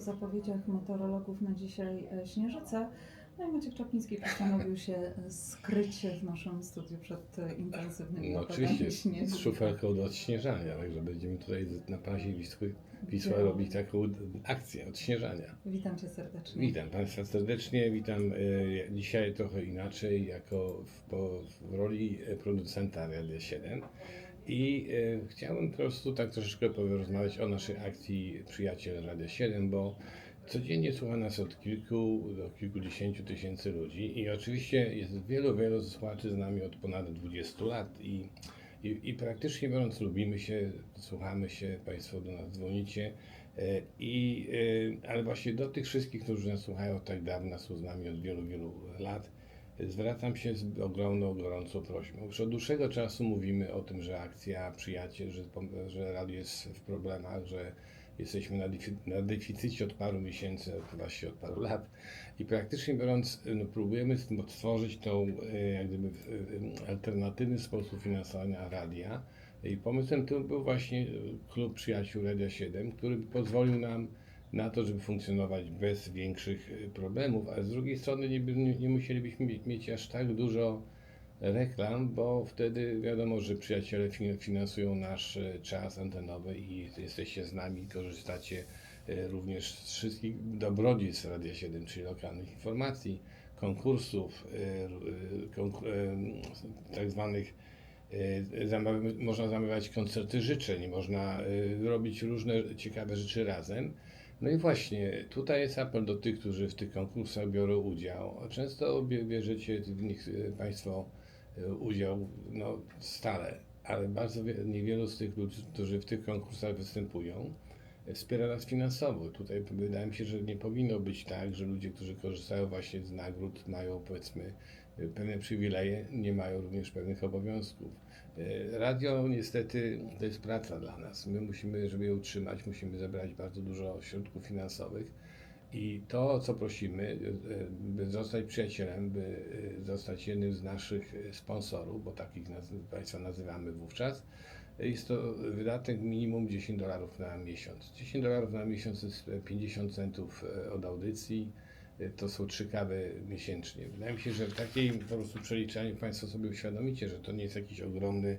w zapowiedziach meteorologów na dzisiaj e, śnieżyca. No i Maciek Czapliński postanowił się e, skryć w naszym studiu przed e, intensywnymi No oczywiście, śniegu. z szufelką do odśnieżania, także będziemy tutaj na pazie Wisły, Wisła Witam. robić taką akcję odśnieżania. Witam Cię serdecznie. Witam Państwa serdecznie, witam e, dzisiaj trochę inaczej, jako w, po, w roli producenta Radia 7 i e, chciałbym po prostu tak troszeczkę porozmawiać o naszej akcji Przyjaciel Radia 7, bo codziennie słucha nas od kilku do kilkudziesięciu tysięcy ludzi i oczywiście jest wielu, wielu słuchaczy z nami od ponad 20 lat i, i, i praktycznie biorąc lubimy się, słuchamy się, Państwo do nas dzwonicie. E, I, e, ale właśnie do tych wszystkich, którzy nas słuchają tak dawna, są z nami od wielu, wielu lat, zwracam się z ogromną, gorącą prośbą. Już od dłuższego czasu mówimy o tym, że akcja Przyjaciel, że, że radio jest w problemach, że jesteśmy na, na deficycie od paru miesięcy, właśnie od paru lat i praktycznie biorąc, no, próbujemy stworzyć tą e, jak gdyby, alternatywny sposób finansowania radia. I pomysłem tym był właśnie Klub Przyjaciół Radia 7, który pozwolił nam na to, żeby funkcjonować bez większych e, problemów, a z drugiej strony nie, nie, nie musielibyśmy mie- mieć aż tak dużo reklam, bo wtedy wiadomo, że przyjaciele fin- finansują nasz e, czas antenowy i jesteście z nami, korzystacie e, również z wszystkich dobrodziejstw Radia 7, czyli lokalnych informacji, konkursów, tak zwanych można zamawiać koncerty życzeń, można robić różne ciekawe rzeczy razem. No i właśnie, tutaj jest apel do tych, którzy w tych konkursach biorą udział. Często bie- bierzecie w nich e, Państwo e, udział no, stale, ale bardzo wie- niewielu z tych ludzi, którzy w tych konkursach występują, e, wspiera nas finansowo. Tutaj wydaje mi się, że nie powinno być tak, że ludzie, którzy korzystają właśnie z nagród, mają powiedzmy pewne przywileje, nie mają również pewnych obowiązków. E, Radio niestety to jest praca dla nas. My musimy, żeby je utrzymać, musimy zebrać bardzo dużo środków finansowych. I to, co prosimy, e, by zostać przyjacielem, by e, zostać jednym z naszych sponsorów, bo takich naz- Państwa nazywamy wówczas, jest to wydatek minimum 10 dolarów na miesiąc. 10 dolarów na miesiąc jest e, 50 centów od audycji. To są trzy kawy miesięcznie. Wydaje mi się, że w takiej po prostu przeliczaniu Państwo sobie uświadomicie, że to nie jest jakiś ogromny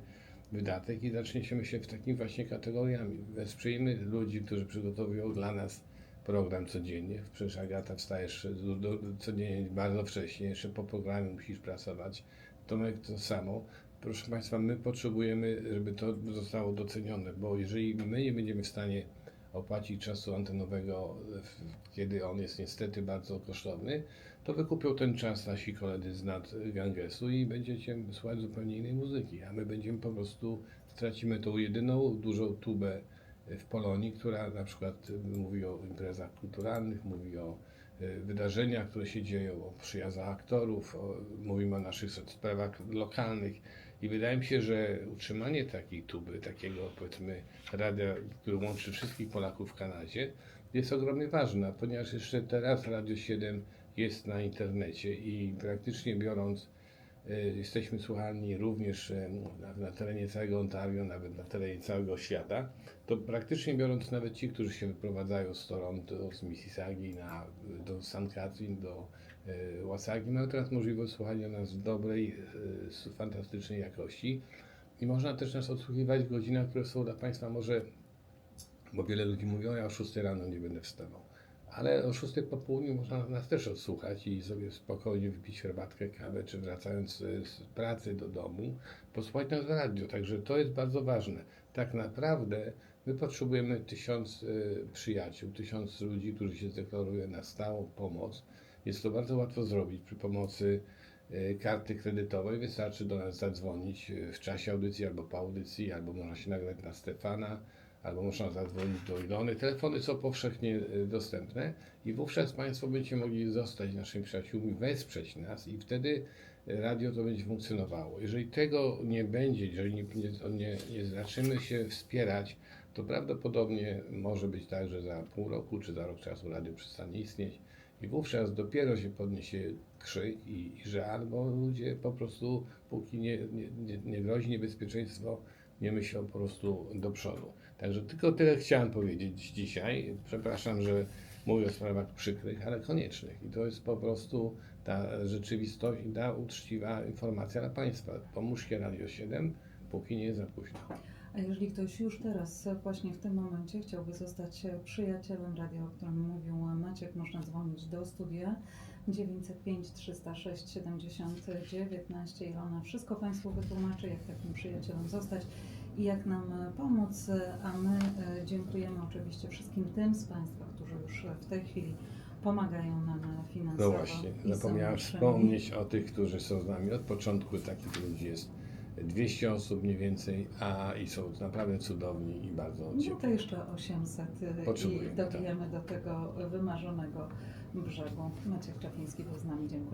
wydatek i zaczniemy się w takimi właśnie kategoriami. Wesprzyjmy ludzi, którzy przygotowują dla nas program codziennie. Przecież Agata wstajesz do, do, codziennie bardzo wcześnie, jeszcze po programie musisz pracować. Tomek to samo. Proszę Państwa, my potrzebujemy, żeby to zostało docenione, bo jeżeli my nie będziemy w stanie opłacić czasu antenowego, kiedy on jest niestety bardzo kosztowny, to wykupią ten czas nasi koledzy z nad Gangesu i będziecie słuchać zupełnie innej muzyki, a my będziemy po prostu, stracimy tą jedyną dużą tubę w Polonii, która na przykład mówi o imprezach kulturalnych, mówi o e, wydarzeniach, które się dzieją, o przyjazdach aktorów, o, mówimy o naszych sprawach lokalnych i wydaje mi się, że utrzymanie takiej tuby, takiego powiedzmy radia, który łączy wszystkich Polaków w Kanadzie, jest ogromnie ważne, ponieważ jeszcze teraz Radio 7 jest na internecie i praktycznie biorąc jesteśmy słuchani również e, na, terenie całego Ontario, nawet na terenie całego świata, to praktycznie biorąc nawet ci, którzy się wyprowadzają z Toronto, z Mississaugi na, do St. Catherine, do e, Wasagi, mają teraz możliwość słuchania nas w dobrej, e, fantastycznej jakości i można też nas odsłuchiwać w godzinach, które są dla Państwa może, bo wiele ludzi mówi, o ja o 6 rano nie będę wstawał. Ale o 6 po południu można nas też odsłuchać i sobie spokojnie wypić herbatkę, kawę, czy wracając e, z pracy do domu, posłuchać nas w radio. Także to jest bardzo ważne. Tak naprawdę my potrzebujemy tysiąc e, przyjaciół, tysiąc ludzi, którzy się zdeklarują na stałą pomoc. Jest to bardzo łatwo zrobić przy pomocy e, karty kredytowej. Wystarczy do nas zadzwonić w czasie audycji albo po audycji, albo można się nagrać na Stefana, albo można zadzwonić do Ilony. Telefony są powszechnie e, dostępne i wówczas Państwo będziecie mogli zostać naszymi przyjaciółmi, wesprzeć nas i wtedy radio to będzie funkcjonowało. Jeżeli tego nie będzie, jeżeli nie, nie, nie, nie zaczniemy się wspierać, to prawdopodobnie może być tak, że za pół roku czy za rok czasu radio przestanie istnieć i wówczas dopiero się podniesie krzyk i, i że albo ludzie po prostu, póki nie, nie, nie grozi niebezpieczeństwo, nie myślą po prostu do przodu. Także tylko tyle chciałem powiedzieć dzisiaj. Przepraszam, że mówię o sprawach przykrych, ale koniecznych. I to jest po prostu ta rzeczywistość i ta uczciwa informacja dla Państwa. Pomóżcie Radio 7, póki nie jest za późno. A jeżeli ktoś już teraz, właśnie w tym momencie chciałby zostać przyjacielem radia, o którym mówił Maciek, można dzwonić do studia 905 306 70 19 i ona wszystko Państwu wytłumaczy, jak takim przyjacielem zostać i jak nam pomóc. A my e, dziękujemy oczywiście wszystkim tym z Państwa, którzy już w tej chwili pomagają nam finansowo. No właśnie, naszymi- wspomnieć o tych, którzy są z nami od początku. Takich ludzi jest 200 osób mniej więcej, a i są naprawdę cudowni i bardzo No to ciepli. jeszcze 800 y, i Potrzebujemy, tak. dobijemy do tego wymarzonego brzegu. Maciek Czapliński był z nami, dziękuję.